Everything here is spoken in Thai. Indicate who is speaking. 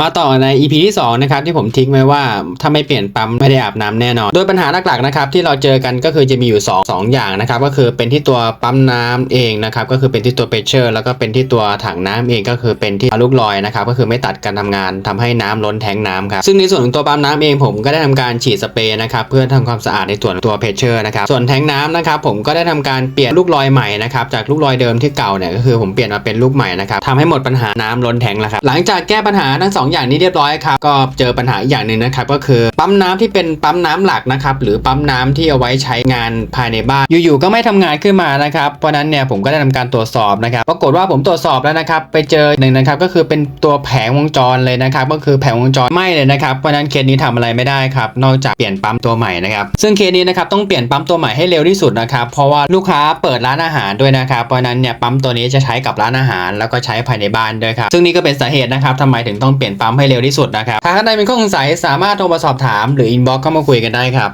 Speaker 1: มาต่อใน EP ที่2นะครับที่ผมทิ้งไว้ว่าถ้าไม่เปลี่ยนปั๊มไม่ได้อาบน้ำแน่นอน โดยปัญหาหลักๆนะครับที่เราเจอกันก็คือจะมีอยู่ 2 2 อย่างนะครับก็คือเป็นที่ตัวปั๊มน้ำเองนะครับก็คือเป็นที่ตัวเพชเชอร์แล้วก็เป็นที่ตัวถังน้ำเองก็คือเป็นที่ลูกลอยนะครับก็คือไม่ตัดการทำงานทำให้น้ำล้นแทงน้ำครับซึ่งในส่วนของตัวปั๊มน้ำเองผมก็ได้ทำการฉีดสเปรย์นะครับเพื่อทำความสะอาดในส่วนตัวเพชเชอร์นะครับส่วนแทงน้ำนะครับผมก็ได้ทำการเปลี่ยนลูกลอยใหม่นะครับจากลูกลอยเดิมที่เก่าเนี่ยก็คือผมเปลี่ยนมาเป็นลูกใหม่นะครับทำให้หมดปัญหาน้ำล้นแทงแล้วครับหลังจากแก้ปัญหาทั้งสองอย่างนี้เรียบร้อยครับก็เจอปัญหาอีกอย่างหนึ่งนะครับก็คือปั๊มน้ำที่เป็นปั๊มน้ำหลักนะครับหรือปั๊มน้ำที่เอาไว้ใช้งานภายในบ้านอยู่ๆก็ไม่ทำงานขึ้นมานะครับเพราะนั้นเนี่ยผมก็ได้ทำการตรวจสอบนะครับปรากฏว่าผมตรวจสอบแล้วนะครับไปเจอหนึ่งนะครับก็คือเป็นตัวแผงวงจรเลยนะครับก็คือแผงวงจรไหม้เลยนะครับเพราะนั้นเคสนี้ทำอะไรไม่ได้ครับนอกจากเปลี่ยนปั๊มตัวใหม่นะครับซึ่งเคสนี้นะครับต้องเปลี่ยนปั๊มตัวใหม่ให้เร็วที่สุดนะครับเพราะว่าลูกค้าเปิดร้านอาหารด้วยนะครับเพราะฉะนั้นเนี่ยปั๊มตัวนี้จะใช้กับร้านอาหาร แล้วก็ใช้ภายในบ้านด้วยครับซึ่งนี่ก็เป็นสาเหตุนะครับทำไมถึงต้องเปลี่ยนปั๊มให้เร็วที่สุดนะครับถ้าท่านใดมีข้อสงสัยสามารถโทรมาสอบถาม หรืออินบ็อกซ์เข้ามาคุยกันได้ครับ